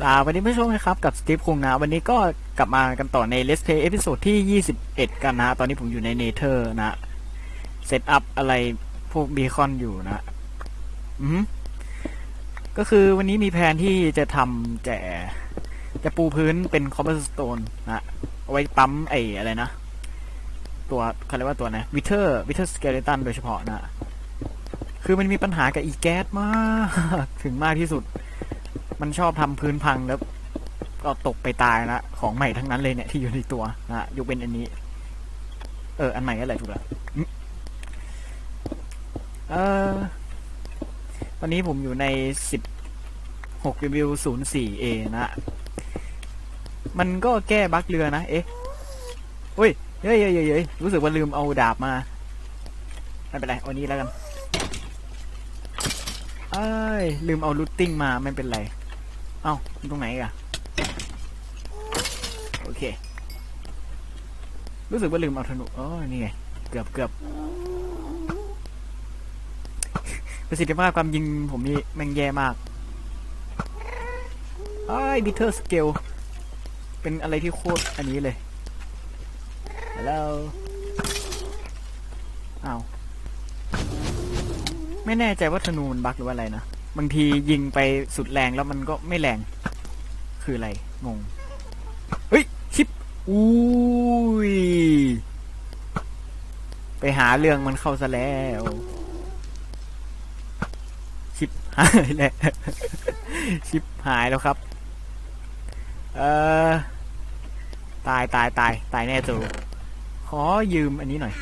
สวัสดีผู้ชมนะครับกับสตีฟคุงนะวันนี้ก็กลับมากันต่อใน Let's Play เอพิโซดที่ 21 กันนะตอนนี้ผมอยู่ในเนเธอร์นะเซตอัพอะไรพวกบีคอนอยู่นะอือหือก็คือวันนี้มีแผนที่จะทำแต่จะปูพื้นเป็นคอ b เ e อร์สโตนนะเอาไว้ปั๊มไอ้อะไรนะ ตัวเขาเรียกว่าตัวนะวิเทอร์วิเทอร์สเกเลตันโดยเฉพาะนะ คือมันมีปัญหากับอีแก๊สมาก ถึงมากที่สุด มันชอบทำพื้นพังแล้วก็ตกไปตายนะของใหม่ทั้งนั้นเลยเนี่ยที่อยู่ในตัวนะยกเป็นอันนี้ เออ อันใหม่ก็แหละถูกแล้วเออตอนนี้ผมอยู่ในสิบหกวิวศูนย์สี่เอนะ มันก็แก้บั๊กเรือนะ เอ๊ะอุ้ย เฮ้ยเฮ้ยเฮ้ยเฮ้รู้สึกว่าลืมเอาดาบมา ไม่เป็นไรเอานี้แล้วกัน เอ้ย ลืมเอาลูตติ้งมา ไม่เป็นไร เอ้าตรงไหนอีกอะโอเค รู้สึกว่าลืมเอาธนูอ๋อนี่ไง เกือบเกือบประสิทธิภาพความยิงผมนี่แม่งแย่มากไอ้บิเทอร์สเกล เป็นอะไรที่โคตรอันนี้เลยแล้วอ้าว ไม่แน่ใจว่าธนูมันบั๊กหรือว่าอะไรนะ บางทียิงไปสุดแรงแล้วมันก็ไม่แรง คืออะไร งง เฮ้ย ชิปอุ้ย ไปหาเรื่องมันเข้าซะแล้ว ชิปหายแล้วชิปหายแล้วครับ เออตายตายตายตายแน่จูขอยืมอันนี้หน่อย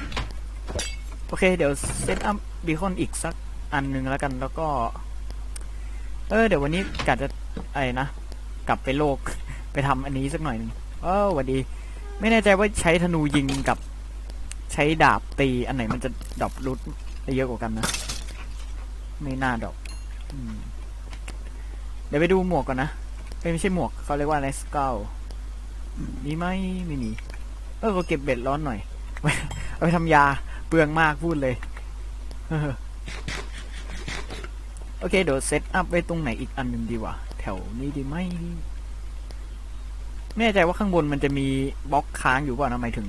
โอเค เดี๋ยวเซตอัพบีคอนอีกสักอันหนึ่งแล้วกันแล้วก็ เออเดี๋ยววันนี้กะจะไอ้นะกลับไปโลกไปทำอันนี้สักหน่อยนึงเออหวัดดี ไม่แน่ใจว่าใช้ธนูยิงกับ ใช้ดาบตีอันไหนมันจะดรอปรุดได้เยอะกว่ากันนะ ไม่น่าดรอปเดี๋ยวไปดูหมวกก่อนนะไม่ใช่หมวกเขาเรียกว่าอะไรสเกลมีไหมไม่มีเออก็เก็บเบ็ดร้อนหน่อยเอาไปทำยาเปลืองมากพูดเลย โอเคเดี๋ยวเซตอัพไว้ตรงไหนอีกอันหนึ่งดีวะแถวนี้ดีไหมไม่แน่ใจว่าข้างบนมันจะมีบล็อกค้างอยู่เปล่านะหมายถึง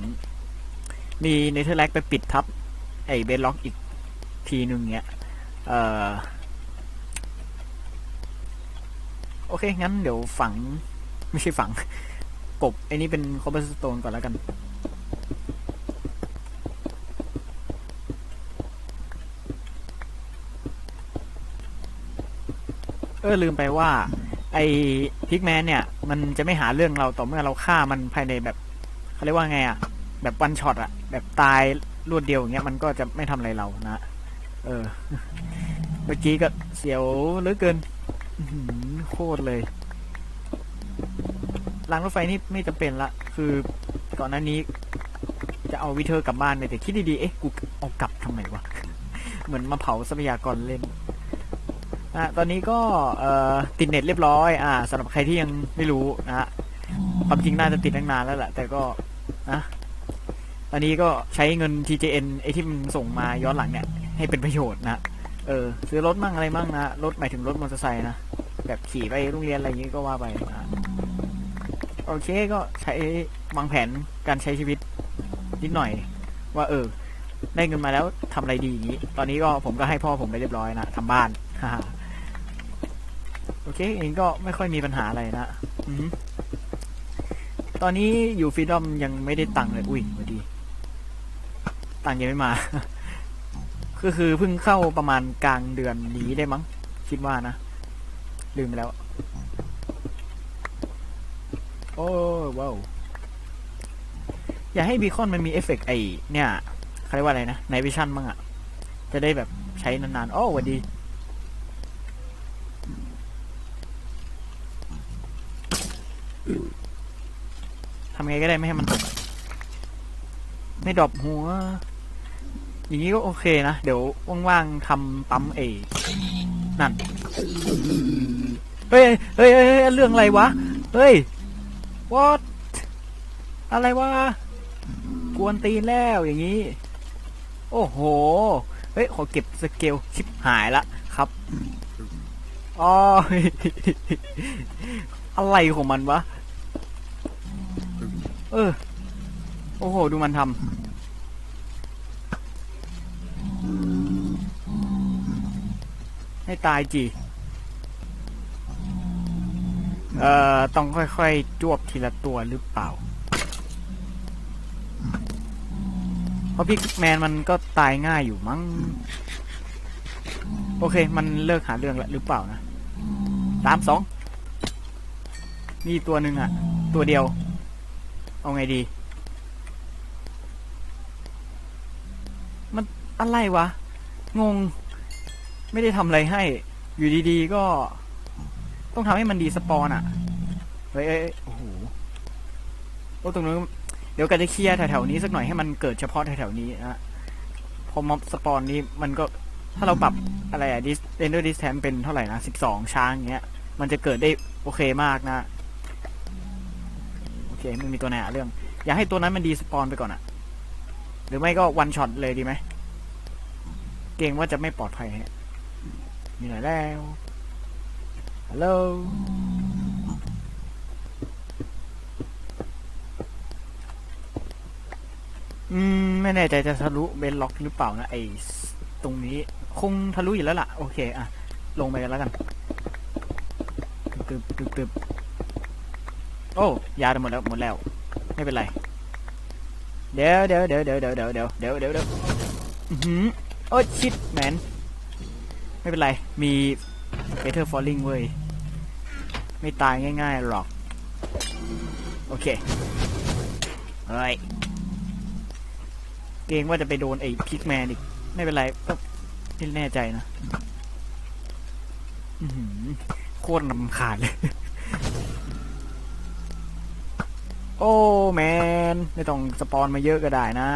มีเนเธอร์แลกไปปิดทับ ไอ้เบสล็อกอีกทีหนึ่งเนี้ย เอ่อ โอเค งั้นเดี๋ยวฝัง ไม่ใช่ฝัง กบไอ้นี่เป็นคอ b เ e อร์สโตนก่อนแล้วกัน ออลืมไปว่า ไอ้พิกแมนเนี่ย มันจะไม่หาเรื่องเราต่อเมื่อเราฆ่ามันภายในแบบเขาเรียกว่าไงอะแบบวันช็อตอะแบบตายรวดเดียวอย่างเงี้ยมันก็จะไม่ทำอะไรเรานะเออ เมื่อกี้ก็เสียวเหลือเกินโคตรเลยรางรถไฟนี่ไม่จำเป็นละ คือก่อนหน้านี้ จะเอาวิเทอร์กลับบ้านเลยแต่คิดดีๆ เอ๊ะ กูเอากลับทำไมวะ เหมือนมาเผาทรัพยากรเล่น อะตอนนี้ก็เอ่อติดเน็ตเรียบร้อยอ่าสำหรับใครที่ยังไม่รู้นะฮะความจริงน่าจะติดตั้งนานแล้วแหละแต่ก็นะตอนนี้ก็ใช้เงิน TJN ไอที่มันส่งมาย้อนหลังเนี่ย ให้เป็นประโยชน์นะเออซื้อรถมั่งอะไรมั่งนะรถหมายถึงรถมอเตอร์ไซค์นะแบบขี่ไปโรงเรียนอะไรอย่างงี้ก็ว่าไปอะโอเคก็ใช้วางแผนการใช้ชีวิตนิดหน่อย ว่า เออ ได้เงินมาแล้วทำอะไรดีอย่างนี้ ตอนนี้ก็ผมก็ให้พ่อผมไปเรียบร้อยนะทำบ้านฮ่า โอเค เองก็ไม่ค่อยมีปัญหาอะไรนะอือหือตอนนี้อยู่ฟรีดอมยังไม่ได้ตังค์เลย อุ้ยพอดี ตังค์ยังไม่มา ก็คือเพิ่งเข้าประมาณกลางเดือนนี้ได้มั้ง คิดว่านะ ลืมไปแล้ว โอ้ว้าว อยากให้บีคอนมันมีเอฟเฟกต์ไอเนี่ยเขาเรียกว่าอะไรนะในวิชั่นบ้างอะจะได้แบบใช้นานๆ โอ้หวัดดี ทำไงก็ได้ไม่ให้มันตกไม่ดรอปหัว อย่างนี้ก็โอเคนะ เดี๋ยวว่างๆทำปั๊มเอนั่น เฮ้ยเฮ้ยเฮ้ยเรื่องอะไรวะ เฮ้ย what อะไรวะ กวนตีนแล้วอย่างนี้ โอ้โห เฮ้ย ขอเก็บสเกลชิปหายละครับอ๋ออะไรของมันวะ เออ โอ้โห ดูมันทำให้ตายจี เอ่อ ต้องค่อยๆ จวบทีละตัวหรือเปล่า เพราะพิกแมนมันก็ตายง่ายอยู่มั้ง โอเค มันเลิกหาเรื่องแล้วหรือเปล่านะสามสองมีตัวหนึ่งอะ ตัวเดียว เอาไงดี มันอะไรวะ งง ไม่ได้ทำอะไรให้ อยู่ดีๆก็ ต้องทำให้มันดีสปอนอะเฮ้ยเอ้ยโอ้โห โอ้ตรงนู้นเดี๋ยวกันจะเคลียร์แถวๆนี้สักหน่อยให้มันเกิดเฉพาะแถวๆนี้นะพอม็อบสปอนนี้มันก็ถ้าเราปรับอะไรอะดิสเรนเดอร์ดิสแทนเป็นเท่าไหร่นะสิบสองช้างอย่างเงี้ย มันจะเกิดได้โอเคมากนะ เคมันมีตัวไหนอะเรื่อง อย่าให้ตัวนั้นมันดีสปอนไปก่อนอะหรือไม่ก็วันช็อตเลยดีไหม เกรงว่าจะไม่ปลอดภัยฮะมีไหนแล้วฮัลโหลอืม ไม่แน่ใจจะทะลุเบนล็อกหรือเปล่านะไอตรงนี้คงทะลุอยู่แล้วล่ะ โอเค อะ ลงไปกันแล้วกันตึบตึบตึบ โอ้ยาหมดแล้วหมดแล้ว ไม่เป็นไร เดี๋ยวเดี๋ยวเดี๋ยวเดี๋ยวเดี๋ยวเดี๋ยวเดี๋ยวเดี๋ยวเดี๋ยวเดี๋ยวอื้อหือโอ้ชิดแมนไม่เป็นไร มี Better Falling เว้ย ไม่ตายง่ายๆหรอก โอเค เฮ้ย เกรงว่าจะไปโดนไอ้พิกแมนอีก ไม่เป็นไรก็ไม่แน่ใจนะอื้อหือโคตรนำขาดเลย โอ้แมนไม่ต้องสปอนมาเยอะก็ได้นะ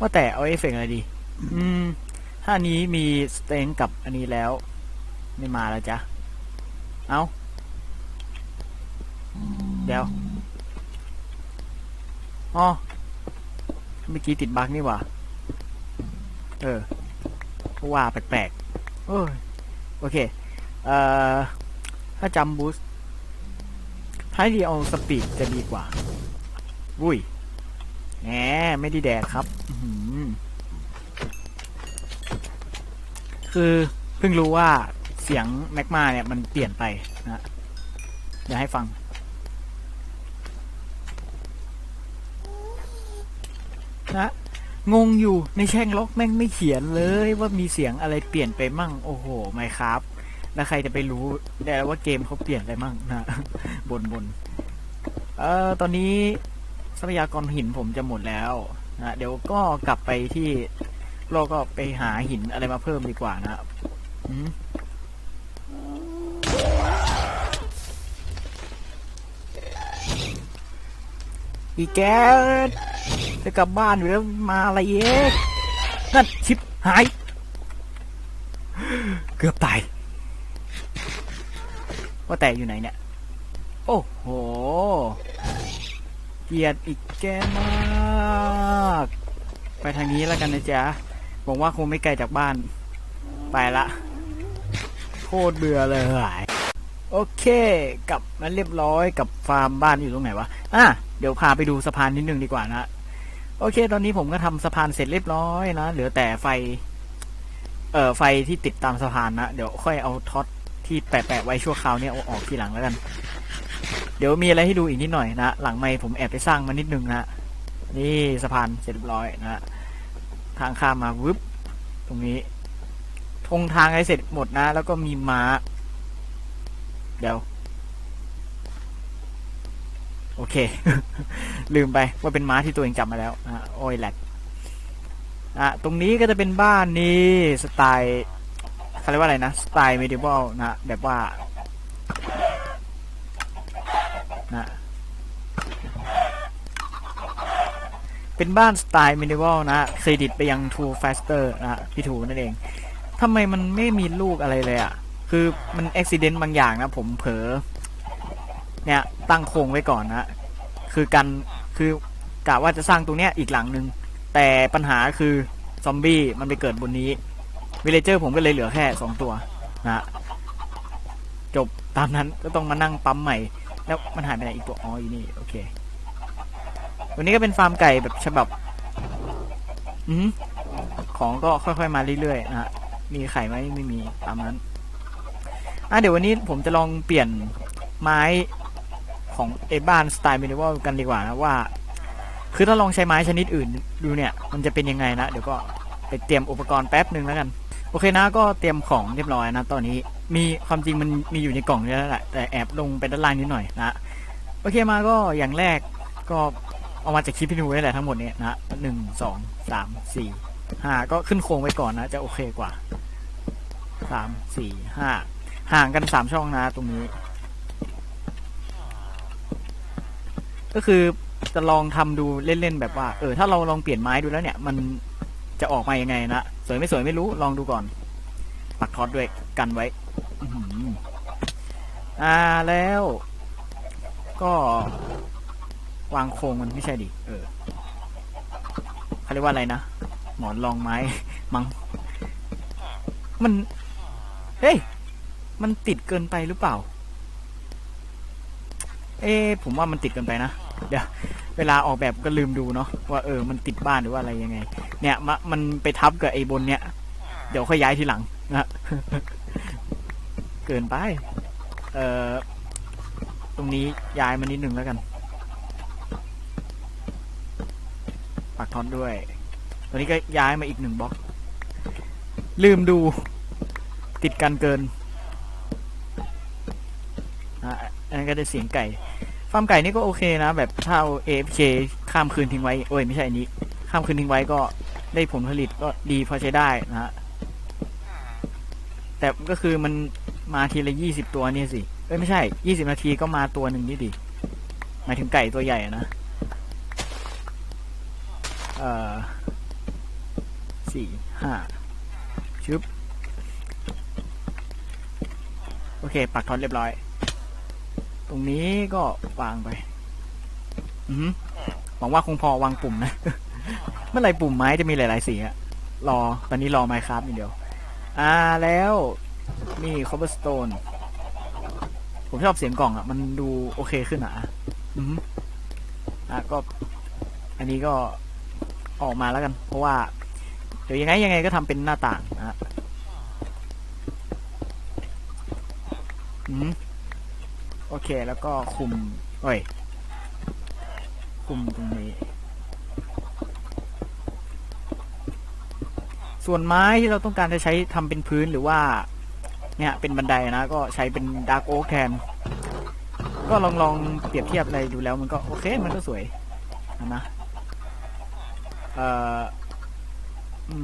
ว่าแต่เอาเอฟเฟกต์อะไรดี อืม ถ้าอันนี้มีสเตนกับอันนี้แล้ว ไม่มาแล้วจ้ะ เอาเดี๋ยว อ๋อเมื่อกี้ติดบั๊กนี่หว่า เออว่าแปลกๆโอ้ยโอเค เอ่อ ถ้าจำบูสต์ท้ายที่เอาสปีดจะดีกว่า อุ้ยแหมไม่ได้แดกครับ คือเพิ่งรู้ว่าเสียงแมกมาเนี่ยมันเปลี่ยนไปนะ เดี๋ยวให้ฟัง นะงงอยู่ในแช่งล็อกแม่งไม่เขียนเลยว่ามีเสียงอะไรเปลี่ยนไปมั่งโอ้โหไม่ครับแล้วใครจะไปรู้ได้ว่าเกมเขาเปลี่ยนอะไรมั่งนะบนบนเอ่อตอนนี้ทรัพยากรหินผมจะหมดแล้วนะเดี๋ยวก็กลับไปที่โลกก็ไปหาหินอะไรมาเพิ่มดีกว่านะอืมอีแก จะกลับบ้านอยู่แล้วมาอะไรเอ๊ะนั่นชิปหาย เกือบตาย ว่าแต่อยู่ไหนเนี่ย โอ้โห เกียดอีกแกมาก ไปทางนี้แล้วกันนะจ๊ะบอกว่าคงไม่ไกลจากบ้าน ไปละ โคตรเบื่อเลยโอเคกลับมาเรียบร้อยกับฟาร์มบ้านอยู่ตรงไหนวะ อะ เดี๋ยวพาไปดูสะพานนิดนึงดีกว่านะ โอเค ตอนนี้ผมก็ทำสะพานเสร็จเรียบร้อยนะ เหลือแต่ไฟ เอ่อ ไฟที่ติดตามสะพานนะ เดี๋ยวค่อยเอาท็อตที่แปะๆไว้ชั่วคราวเนี่ยเอาออกทีหลังแล้วกัน เดี๋ยวมีอะไรให้ดูอีกนิดหน่อยนะ หลังไม่ผมแอบไปสร้างมานิดนึงนะ นี่สะพานเสร็จเรียบร้อยนะ ทางข้ามมาวึบตรงนี้ ทงทางให้เสร็จหมดนะ แล้วก็มีม้า เดี๋ยว โอเค ลืมไปว่าเป็นม้าที่ตัวเองจำมาแล้วนะโอ้ยแหลกอะตรงนี้ก็จะเป็นบ้านนี่สไตล์เขาเรียกว่าอะไรนะ สไตล์เมดิวัลนะแบบว่านะเป็นบ้านสไตล์มินิมอลนะเครดิตไปยัง Too Faster นะพี่ทูนั่นเองทำไมมันไม่มีลูกอะไรเลยอะ่ะ คือมันอุบิเหตุบางอย่างนะ ผมเผลอ เนี่ยตั้งโครงไว้ก่อนนะคือกันคือกะว่าจะสร้างตรงเนี้ยอีกหลังหนึ่งแต่ปัญหาคือซอมบี้มันไปเกิดบนนี้วิเลเจอร์ผมก็เลยเหลือแค่สองตัวนะจบตามนั้นก็ต้องมานั่งปั๊มใหม่ แล้วมันหายไปไหนอีกตัวอ๋ออยู่นี่โอเควันนี้ก็เป็นฟาร์มไก่แบบฉบับอืมของก็ค่อยๆมาเรื่อยๆนะฮะมีไข่ไหมไม่มีตามนั้นอะเดี๋ยววันนี้ผมจะลองเปลี่ยนไม้ ของเอบ้านสไตล์มินิวอลกันดีกว่านะว่า คือถ้าลองใช้ไม้ชนิดอื่นดูเนี่ย มันจะเป็นยังไงนะเดี๋ยวก็ไปเตรียมอุปกรณ์แป๊บหนึ่งแล้วกัน โอเคนะก็เตรียมของเรียบร้อยนะ ตอนนี้มีความจริงมันมีอยู่ในกล่องนี่แล้วแหละแต่แอบลงไปด้านล่างนิดหน่อยนะโอเคมาก็อย่างแรกก็เอามาจากคลิปพี่นูนี่แหละทั้งหมดเนี่ยนะหนึ่งสองสามสี่ห้าก็ขึ้นโครงไว้ก่อนนะ จะโอเคกว่าสามสี่ห้าห่างกันสามช่องนะตรงนี้ ก็คือจะลองทำดูเล่นๆแบบว่า เออ ถ้าเราลองเปลี่ยนไม้ดูแล้วเนี่ย มันจะออกมายังไงนะสวยไม่สวยไม่รู้ลองดูก่อน ปักทอตด้วยกันไว้อ่าแล้ว ก็วางโครงมันไม่ใช่ดิเออเขาเรียกว่าอะไรนะหมอนรองไม้ มังมัน เฮ้ย มันติดเกินไปหรือเปล่า เอ๊ผมว่ามันติดกินไปนะ เดี๋ยวเวลาออกแบบก็ลืมดูเนาะว่าเออมันติดบ้านหรือว่าอะไรยังไง เนี่ยมะมันไปทับกับไอ้บนเนี่ยเดี๋ยวค่อยย้ายทีหลังนะเกินไป เอ่อ ตรงนี้ย้ายมานิดหนึ่งแล้วกัน ปักท็อตด้วย ตัวนี้ก็ย้ายมาอีกหนึ่งบล็อก ลืมดู ติดกันเกินอะอันนั้นก็จะเสียงไก่ ฟาร์มไก่นี่ก็โอเคนะ แบบถ้าเอา AFK ข้ามคืนทิ้งไว้โอ้ยไม่ใช่อันนี้ ข้ามคืนทิ้งไว้ก็ได้ผลผลิตก็ดีพอใช้ได้นะฮะแต่ก็คือมันมาทีละยี่สิบตัวเนี่ยสิเอ้ยไม่ใช่ยี่สิบนาทีก็มาตัวหนึ่งนี่ดิหมายถึงไก่ตัวใหญ่นะเอ่อสี่ห้าชึบโอเค ปักทอนเรียบร้อย ตรงนี้ก็วางไปอือหือหวังว่าคงพอวางปุ่มนะ เมื่อไหรปุ่มไม้จะมีหลาย ๆ สีอะรอ ตอนนี้รอไมค์ครับอย่างเดียว อ่าแล้วนี่ cobblestone ผมชอบเสียงกล่องอะมันดูโอเคขึ้นอะอือหืออะก็ อันนี้ก็ออกมาแล้วกัน เพราะว่า เดี๋ยวยังไงยังไงก็ทำเป็นหน้าต่างนะฮะอืม โอเคแล้วก็คุมโอ้ย คุมตรงนี้ ส่วนไม้ที่เราต้องการจะใช้ทำเป็นพื้นหรือว่า เนี่ยเป็นบันไดนะ ก็ใช้เป็นดาร์กโอ๊กแทน ก็ลองลองเปรียบเทียบอะไรดูแล้วมันก็โอเคมันก็สวยนะเอ่อ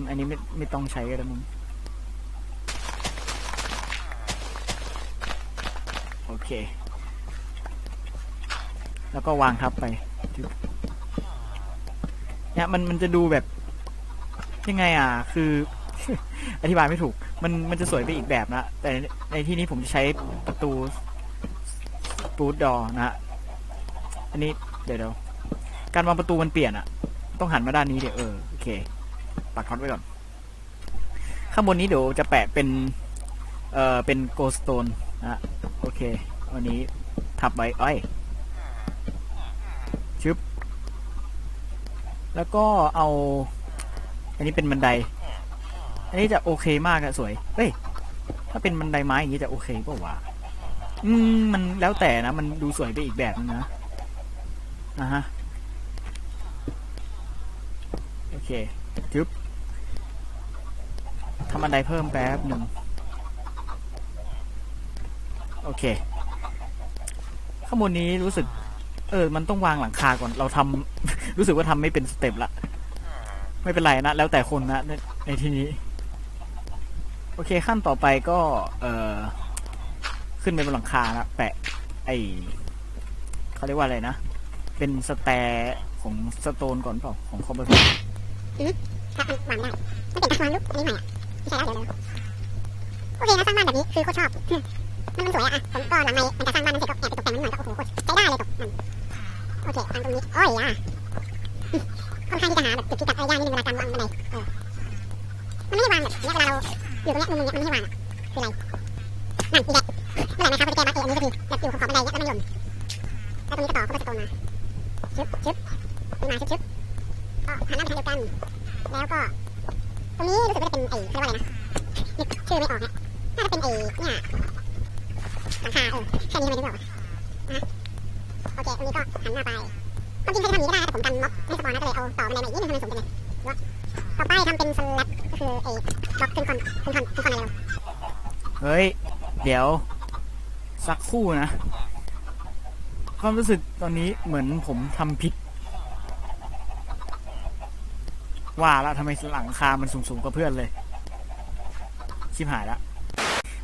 อันนี้ไม่ไม่ต้องใช้ก็ได้มึงโอเค แล้วก็วางทับไปเนี่ยมันมันจะดูแบบ ยังไงอะ คือ อธิบายไม่ถูก มันมันจะสวยไปอีกแบบนะแต่ในที่นี้ผมจะใช้ประตูปูดดอนะฮะอันนี้เดี๋ยวเดี๋ยวการวางประตูมันเปลี่ยนอะต้องหันมาด้านนี้เดี๋ยวเออโอเค ปักท็อตไว้ก่อน ข้างบนนี้เดี๋ยวจะแปะเป็น เอ่อเป็นโกสโตนนะฮะโอเค วันนี้ทับไว้อ้อยชึบ แล้วก็เอา อันนี้เป็นบันได อันนี้จะโอเคมากอะสวย เฮ้ย ถ้าเป็นบันไดไม้อย่างนี้จะโอเคป่าวะอืมมันแล้วแต่นะ มันดูสวยไปอีกแบบนึงนะนะฮะ โอเคจึ๊บทำบันไดเพิ่มแป๊บหนึ่งโอเค ข้างบนนี้รู้สึก เออ มันต้องวางหลังคาก่อน เราทำรู้สึกว่าทำไม่เป็นสเต็ปละ ไม่เป็นไรนะ แล้วแต่คนนะในในที่นี้ โอเคขั้นต่อไปก็ เออขึ้นไปบนหลังคานะแปะ ไอเขาเรียกว่าอะไรนะ เป็นสแตร์ของสโตนก่อนเปล่า ของคอมเบอร์ครับมันวางไม่ได้มันเป็นตะความลุกอันนี้ใหม่อะไม่ใช่แล้วเดี๋ยวโอเคนะสร้างบ้านแบบนี้คือโคตรชอบมันมันสวยอะผมก็หลังในมันจะสร้างบ้านมันเสร็จก็แอบไปตกแต่งมันหน่อยก็โอ้โหโคตร โอเคตั้งตรงนี้ โอ้ยอะค่อนข้างที่จะหาแบบจุดพิกัดอะไรยากนิดนึงเวลาการวางบันไดเออมันไม่ได้วางแบบเนี้ยเวลาเราอยู่ตรงเนี้ยมุมเนี้ยมันไม่ให้วางอะคืออะไร คู่นะ ความรู้สึกตอนนี้เหมือนผมทำผิด ว่าแล้วทำไมหลังคา มันสูงๆกว่าเพื่อนเลย ชิบหายละ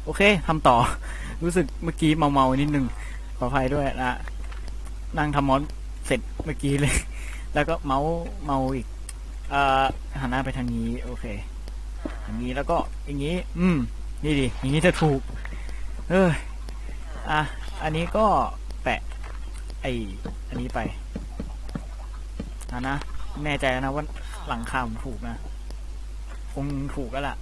โอเคทำต่อ รู้สึกเมื่อกี้เมาๆนิดนึง ขออภัยด้วยนะนั่งทำมอนเสร็จเมื่อกี้เลย แล้วก็เมาเมาอีกเอ่อหันหน้าไปทางนี้ โอเคอย่างนี้แล้วก็อย่างนี้ อืม นี่ดิอย่างนี้จะถูก เออ อะ อันนี้ก็แปะไออันนี้ไปอะนะ แน่ใจแล้วนะว่าหลังคาผมถูกนะ คงถูกแล้วล่ะ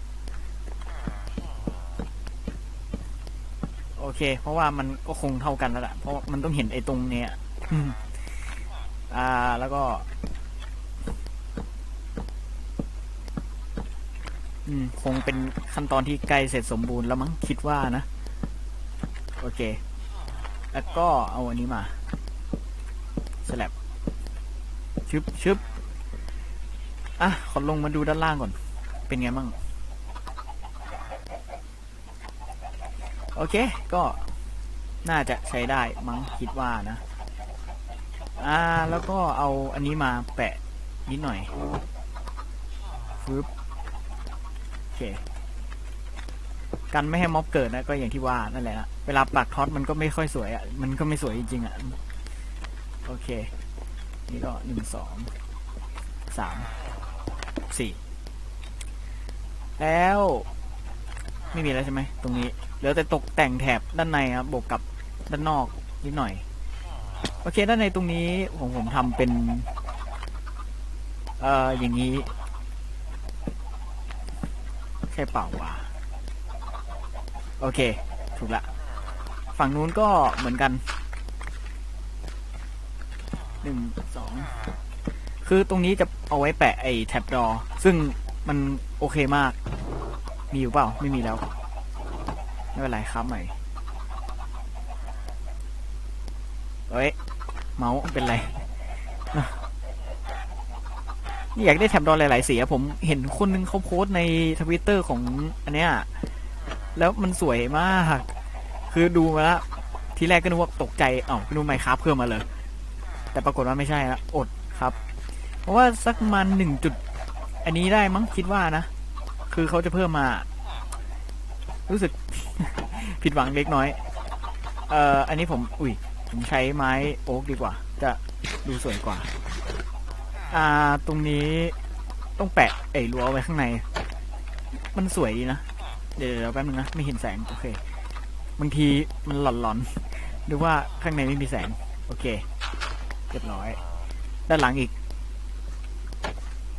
โอเค เพราะว่ามันก็คงเท่ากันแล้วล่ะ เพราะมันต้องเห็นไอ้ตรงเนี้ยอ่า แล้วก็ อืม คงเป็นขั้นตอนที่ใกล้เสร็จสมบูรณ์แล้วมั้งคิดว่านะ โอเค แล้วก็เอาอันนี้มาสลับชึบชึบอะ ขอลงมาดูด้านล่างก่อน เป็นไงมั่งโอเค ก็น่าจะใช้ได้มั้งคิดว่านะ อ่า แล้วก็เอาอันนี้มาแปะนิดหน่อยฟึบโอเค กันไม่ให้ม็อบเกิดนะก็อย่างที่ว่านั่นแหละนะเวลาปักท็อตมันก็ไม่ค่อยสวยอะ่ะมันก็ไม่สวยจริงๆอะ่ะโอเค นี่ก็หนึ่งสองสามสี่แล้วไม่มีแล้วใช่ไหมตรงนี้เหลือแต่ตกแต่งแถบด้านในครับบวกกับด้านนอกนิดหน่อย โอเค ด้านในตรงนี้ผมผมทำเป็น เอ่ออย่างนี้ ใช่เปล่าวะ โอเค ถูกละ ฝั่งนู้นก็เหมือนกันหนึ่งสองคือตรงนี้จะเอาไว้แปะไอ้แท็บดอ ซึ่งมันโอเคมาก มีอยู่เปล่า ไม่มีแล้ว ไม่เป็นไรครับใหม่เอ้ย เมาส์เป็นไรนี่อยากได้แท็บดอหลายๆสีอะผมเห็นคนนึงเขาโพสต์ในทวิตเตอร์ของอันเนี้ย แล้วมันสวยมาก คือดูมาแล้วทีแรกก็นึกว่าตกใจเอ้าดูไมค์ครับเพิ่มมาเลย แต่ปรากฏว่าไม่ใช่ละอดครับ เพราะว่าสักมันหนึ่งจุด อันนี้ได้มั้งคิดว่านะ คือเขาจะเพิ่มมา รู้สึก ผิดหวังเล็กน้อย เอ่ออันนี้ผม อุ้ยผมใช้ไม้โอ๊กดีกว่า จะดูสวยกว่า อ่า ตรงนี้ต้องแปะไอ้รั้วไว้ข้างใน มันสวยดีนะ เดี๋ยวเดี๋ยวแป๊บนึงนะ ไม่เห็นแสง โอเค บางทีมันหลอนๆหรือว่าข้างในไม่มีแสง โอเคเรียบร้อย ด้านหลังอีก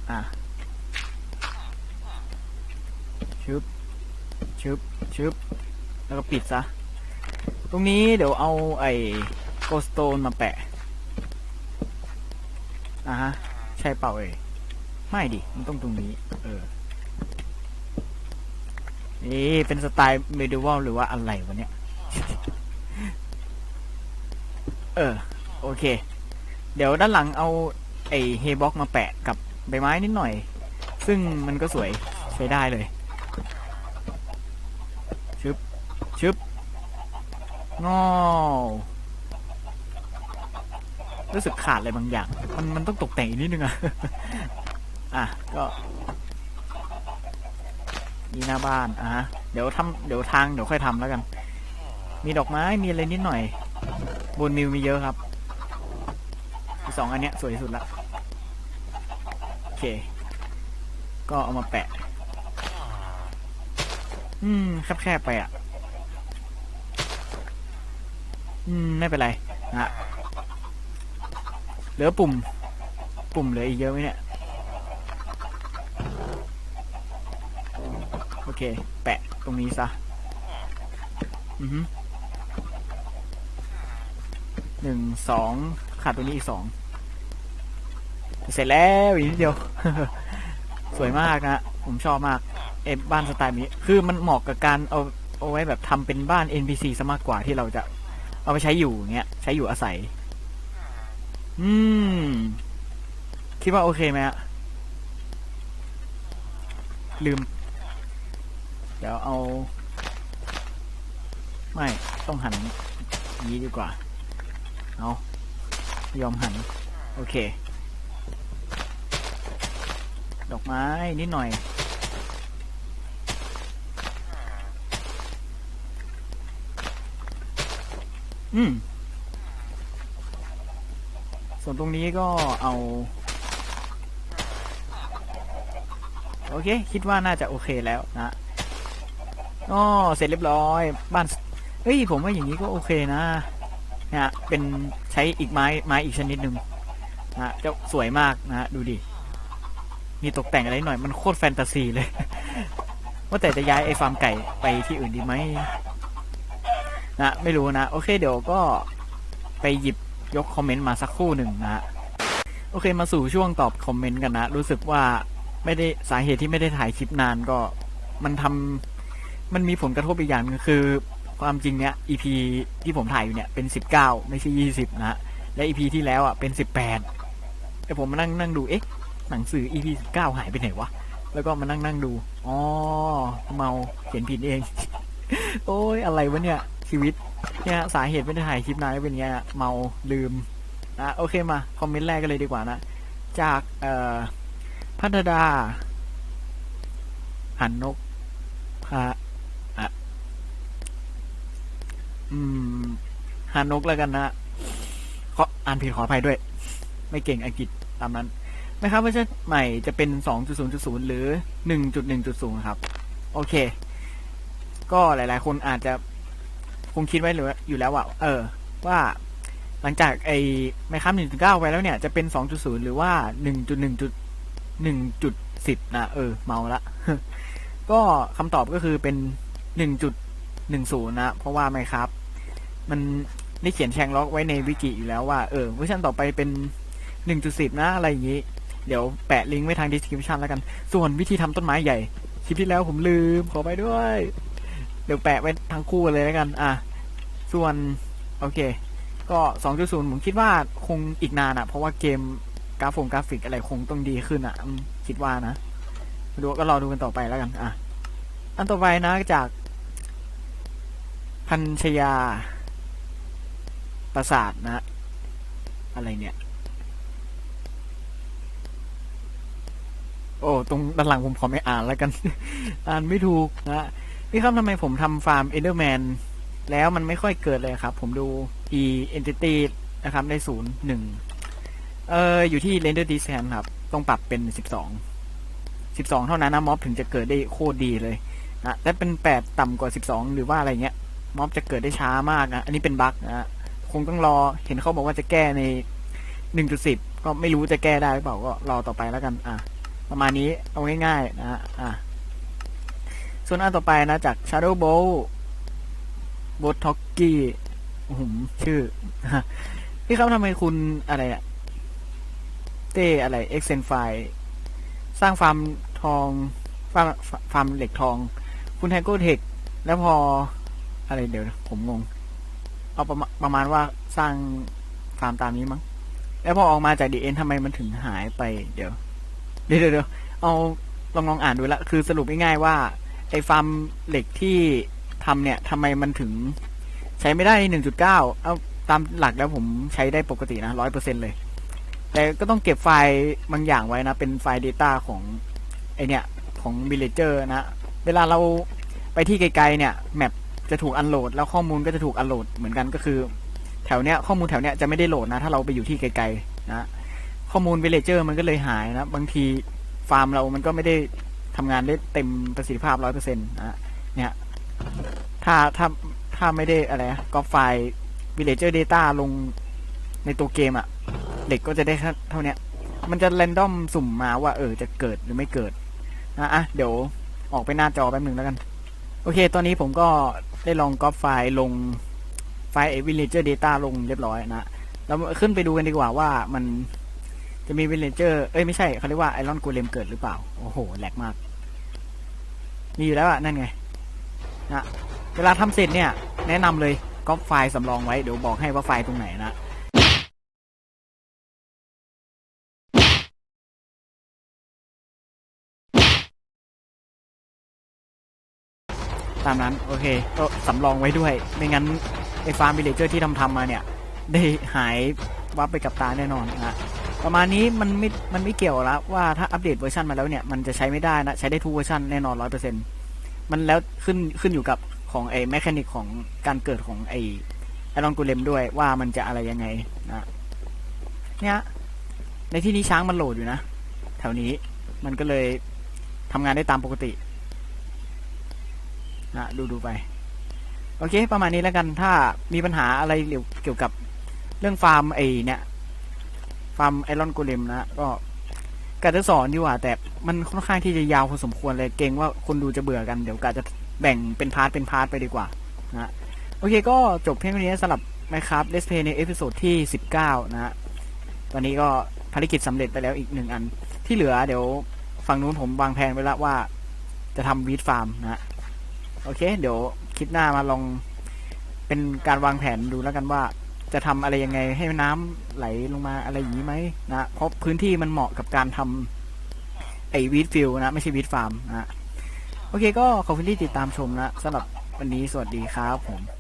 อะชึบชึบชึบแล้วก็ปิดซะ ตรงนี้เดี๋ยวเอาไอ้โกสโตนมาแปะอะฮะ ใช่เปล่าเอ่ยไม่ดิ มันต้องตรงนี้ เออ นี่เป็นสไตล์เมดิวัลหรือว่าอะไรวะเนี่ย เออ โอเค เดี๋ยวด้านหลังเอาไอ้เฮบ็อกมาแปะกับใบไม้นิดหน่อย ซึ่งมันก็สวยใช้ได้เลยชึบชึบงอรู้สึกขาดอะไรบางอย่าง มันมันต้องตกแต่งอีกนิดนึงอะ อะ ก็ นี่หน้าบ้านอะฮะเดี๋ยวทำเดี๋ยวทางเดี๋ยวค่อยทำแล้วกัน มีดอกไม้มีอะไรนิดหน่อยบนมิวมีเยอะครับสองอันเนี้ยสวยที่สุดละโอเค ก็เอามาแปะ อืมแคบๆไปอะ อืม ไม่เป็นไรนะเหลือปุ่ม ปุ่มเหลืออีกเยอะไหมเนี่ย โอ เค แปะตรงนี้ซะ อือฮึหนึ่งสองขาดตรงนี้อีกสองเสร็จแล้วอีกนิดเดียว สวยมากนะ ผมชอบมากเอบ้านสไตล์นี้ คือมันเหมาะกับการเอาเอาไว้แบบทำเป็นบ้าน NPC ซะมากกว่าที่เราจะ เอาไปใช้อยู่เงี้ย ใช้อยู่อาศัย อืม คิดว่าโอเคไหมฮะลืม เดี๋ยวเอา ไม่ต้องหันยี้ดีกว่า เอายอมหัน โอเค ดอกไม้นิดหน่อยอืม ส่วนตรงนี้ก็เอา โอเค คิดว่าน่าจะโอเคแล้วนะ อ๋อเสร็จเรียบร้อย บ้านเฮ้ยผมว่าอย่างนี้ก็โอเคนะเนี่ยเป็นใช้อีกไม้ไม้อีกชนิดหนึ่งนะจะสวยมากนะดูดิมีตกแต่งอะไรหน่อยมันโคตรแฟนตาซีเลย ว่าแต่จะย้ายไอ้ฟาร์มไก่ไปที่อื่นดีไหมนะไม่รู้นะ โอเคเดี๋ยวก็ไปหยิบยกคอมเมนต์มาสักคู่หนึ่งนะโอเคมาสู่ช่วงตอบคอมเมนต์กันนะ รู้สึกว่าไม่ได้สาเหตุที่ไม่ได้ถ่ายคลิปนานก็มันทำ มันมีผลกระทบอีกอย่างนึงคือ ความจริงเนี้ย EP ที่ผมถ่ายอยู่เนี่ยเป็นสิบเก้าไม่ใช่ยี่สิบนะและ EP ที่แล้วอะเป็นสิบแปดแต่ผมมานั่งนั่งดู เอ๊ะ หนังสือ EP สิบเก้าหายไปไหนวะ แล้วก็มานั่งนั่งดู อ๋อ เมาเขียนผิดเอง โอ้ยอะไรวะเนี่ย ชีวิต เนี่ยสาเหตุไม่ได้ถ่ายคลิปนานก็เป็นเงี้ย เมาลืมนะโอเคมา คอมเมนต์แรกกันเลยดีกว่านะ จากเอ่อพัฒดาหันนกพาอะ อืมหันนกแล้วกันนะขออ่านผิดขออภัยด้วย ไม่เก่งอังกฤษตามนั้นนะครับเวอร์ชันใหม่จะเป็น 2.0.0 หรือ 1.1.0 ครับ โอเค ก็หลาย ๆ คนอาจจะคงคิดไว้หรืออยู่แล้วว่า เออ ว่าหลังจากไอ้ไมคัม1.9 ไปแล้วเนี่ย จะเป็น 2.0 หรือว่า 1.1.1.10 นะ เออ เมาละ ก็คำตอบก็คือเป็น 1.10 นะ เพราะว่าไมครับ มันได้เขียนแชงล็อกไว้ในวิกิอยู่แล้วว่า เออเวอร์ชันต่อไปเป็น 1.10 นะ อะไรอย่างนี้ เดี๋ยวแปะลิงก์ไว้ทาง description แล้วกัน ส่วนวิธีทำต้นไม้ใหญ่ คลิปที่แล้วผมลืม ขอไปด้วย เดี๋ยวแปะไว้ทั้งคู่เลยแล้วกัน อะ ส่วน โอเค ก็ 2.0 ผมคิดว่าคงอีกนานอะ่ะ เพราะว่าเกมกราฟงกราฟิกอะไรคงต้องดีขึ้นอะ่ะ คิดว่านะดูก็รอดูกันต่อไปแล้วกัน อะ อันต่อไปนะจาก พันชยา ประสาทนะ อะไรเนี่ย โอ้ ตรงด้านหลังผมขอไม่อ่านแล้วกัน อ่านไม่ถูกนะพี่ครับทำไมผมทำฟาร์มเอเดอร์แมนแล้วมันไม่ค่อยเกิดเลยครับ ผมดู e entity นะครับ ได้ศูนย์หนึ่งเอออยู่ที่ render distance ครับ ต้องปรับเป็นสิบสองสิบสองเท่านั้นนะม็อบถึงจะเกิดได้โคตรดีเลยนะแต่เป็นแปดต่ำกว่าสิบสองหรือว่าอะไรเงี้ยม็อบจะเกิดได้ช้ามากนะอันนี้เป็นบั๊กนะ คงต้องรอเห็นเขาบอกว่าจะแก้ในหนึ่งจุดสิบก็ไม่รู้จะแก้ได้หรือเปล่าก็รอต่อไปแล้วกัน อะ ประมาณนี้เอาง่ายๆนะฮะอะส่วนอันต่อไปนะจาก Shadow Bow b o t o k g i หืมชื่อพี่ครับทำไมคุณอะไรอะเต้อะไร e x e n f i สร้างฟาร์มทองฟาร์มฟาร์มเหล็กทอง คุณแทโกเทคแล้วพออะไรเดี๋ยวผมงง เอาประมาณประมาณว่าสร้างฟาร์มตามนี้มั้ง แล้วพอออกมาจากดีเอ็นทำไมมันถึงหายไป เดี๋ยว เดี๋ยวเดี๋ยวเอาลองลองอ่านดูละคือสรุปง่ายๆว่าไอ้ฟาร์มเหล็กที่ทำเนี่ยทำไมมันถึงใช้ไม่ได้หนึ่งจุดเก้าเอาตามหลักแล้วผมใช้ได้ปกตินะร้อยเปอร์เซ็นเลย แต่ก็ต้องเก็บไฟล์บางอย่างไว้นะ เป็นไฟล์ Data ของไอเนี่ย ของ Villager นะ เวลาเราไปที่ไกลๆเนี่ย แมป จะถูกอันโหลดแล้วข้อมูลก็จะถูกอันโหลดเหมือนกันก็คือ แถวเนี้ยข้อมูลแถวเนี้ยจะไม่ได้โหลดนะ ถ้าเราไปอยู่ที่ไกลๆนะข้อมูล Villager มันก็เลยหายนะ บางทีฟาร์มเรามันก็ไม่ได้ทำงานได้เต็มประสิทธิภาพร้อยเปอร์เซ็นต์นะเนี่ยถ้าถ้าถ้าไม่ได้อะไรก็ไฟล์ Villager Data ลงในตัวเกมอะ่ะเหล็กก็จะได้แค่เท่าเนี้ย มันจะแรนดอมสุ่มมาว่า เออจะเกิดหรือไม่เกิดนะอะเดี๋ยวออกไปหน้าจอแป๊บหนึ่งแล้วกัน โอเค ตอนนี้ผมก็ ได้ลองก๊อปไฟล์ลงไฟล์ Villager Data ลงเรียบร้อยนะเราขึ้นไปดูกันดีกว่าว่ามันจะมี Villager เอ้ยไม่ใช่เขาเรียกว่า Iron Golem เกิดหรือเปล่า โอ้โหแหลกมาก มีอยู่แล้วอะนั่นไงนะเวลาทำเสร็จเนี่ย แนะนำเลยก๊อปไฟล์สำรองไว้เดี๋ยวบอกให้ว่าไฟล์ตรงไหนนะามนั้น โอเค ก็สำรองไว้ด้วย ไม่งั้น ไอ้ฟาร์มวิลเลเจอร์ที่ทำทำมาเนี่ย ได้หายวับไปกับตาแน่นอนนะประมาณนี้มันไม่ มันไม่เกี่ยวแล้วว่าถ้าอัปเดตเวอร์ชันมาแล้วเนี่ย มันจะใช้ไม่ได้นะ ใช้ได้ทุกเวอร์ชันแน่นอนร้อยเปอร์เซ็นต์มันแล้วขึ้นขึ้นอยู่กับของไอ้แมคานิกของการเกิดของไอ้ไอรอนกูเลมด้วยว่ามันจะอะไรยังไงนะเนี่ยในที่นี้ช้างมันโหลดอยู่นะ แถวนี้มันก็เลยทำงานได้ตามปกติ นะดูดูไปโอเค ประมาณนี้แล้วกันถ้ามีปัญหาอะไรเกี่ยวกับเรื่องฟาร์มไอเนี่ยฟาร์มไอรอนโกเลมนะก็กะจะสอนดีกว่า แต่มันค่อนข้างที่จะยาวพอสมควรเลยเกรงว่าคนดูจะเบื่อกันเดี๋ยวกะจะแบ่งเป็นพาร์ทเป็นพาร์ทไปดีกว่านะโอเคก็จบเพียงเท่านี้สำหรับ Minecraft Let's Play ในเอพิโซดที่ 19 นะฮะตอนนี้ก็ภารกิจสำเร็จไปแล้วอีกหนึ่งอัน ที่เหลือเดี๋ยวฝั่งนู้นผมวางแผนไว้แล้วว่าจะทำวีดฟาร์มนะฮะ โอเค เดี๋ยวคลิปหน้ามาลองเป็นการวางแผนดูแล้วกันว่า จะทำอะไรยังไงให้น้ำไหลลงมาอะไรอย่างนี้ไหมนะเพราะพื้นที่มันเหมาะกับการทำไอวีดฟิลนะไม่ใช่วีดฟาร์มนะโอเคก็ขอบคุณที่ติดตามชมนะสำหรับวันนี้สวัสดีครับผม